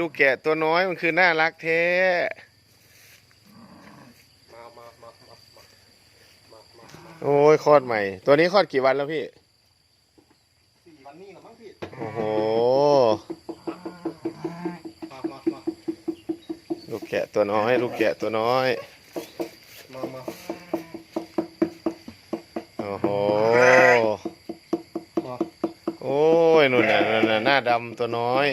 ลูกแกะตัวน้อยมันคือน่ารักแท้โอ้ยคลอดใหม่ ตัวนี้คลอดกี่วันแล้วพี่สี่วันนี่หรอมั้งพี่ โอ้โห ลูกแกะตัวน้อย ลูกแกะตัวน้อยโอ้โห โอ้ยนุ่นน่ะน่นน่หน้าดำตัวน้อย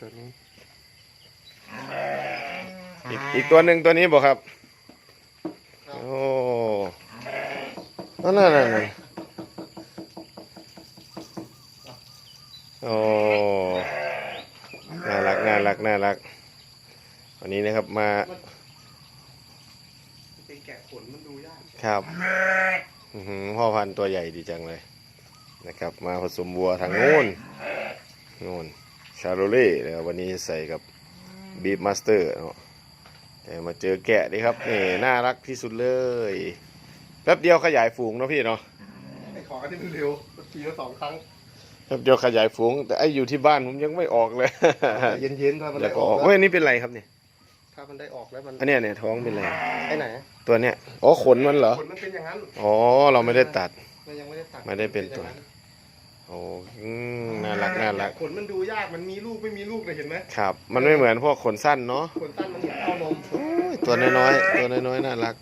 ตัวนี้อีกอีกตัวหนึ่งตัวนี้บอกครับ โอ้นั่นนั่นนั่นนั่นโอ้ น่ารัก น่ารัก น่ารัก วันนี้นะครับมา เป็นแกะขนมันดูยาก ครับอื้อหือพ่อพันธุ์ตัวใหญ่ดีจังเลย นะครับ มาผสมวัวทางโน้นโน้นชาโรเล่นะครับวันนี้ใส่กับบีฟมาสเตอร์เนาะแต่มาเจอแกะดีครับนี่น่ารักที่สุดเลยแป๊บเดียวขยายฝูงเนาะพี่เนาะไอ้ของอันนี้มันเร็วทีละสองครั้งแป๊บเดียวขยายฝูง แต่ไออยู่ที่บ้านผมยังไม่ออกเลยเย็นๆถ้ามันแล้ได้วก็ออออกกแล้วเฮ้ยอันนี่เป็นไรครับเนี่ยถ้ามันได้ออกแล้วมันอันเนี้ยเนี่ยท้องเป็นไรไอ้ไหนตัวเนี้ยอ๋อขนมันเหรอ ขนมันเป็นอย่างนั้น อ๋อเราไม่ได้ตัดมันยังไม่ได้ตัด ไม่ได้เป็นตัว โอ้อืมน่ารักน่ารัก ขนมันดูยากมันมีลูกไม่มีลูกเลยเห็นไหมครับ มันไม่เหมือนพวกขนสั้นเนาะขนสั้นมันเหมือนเต้านม โอ้ยตัวน้อยๆตัวน้อยๆน่ารัก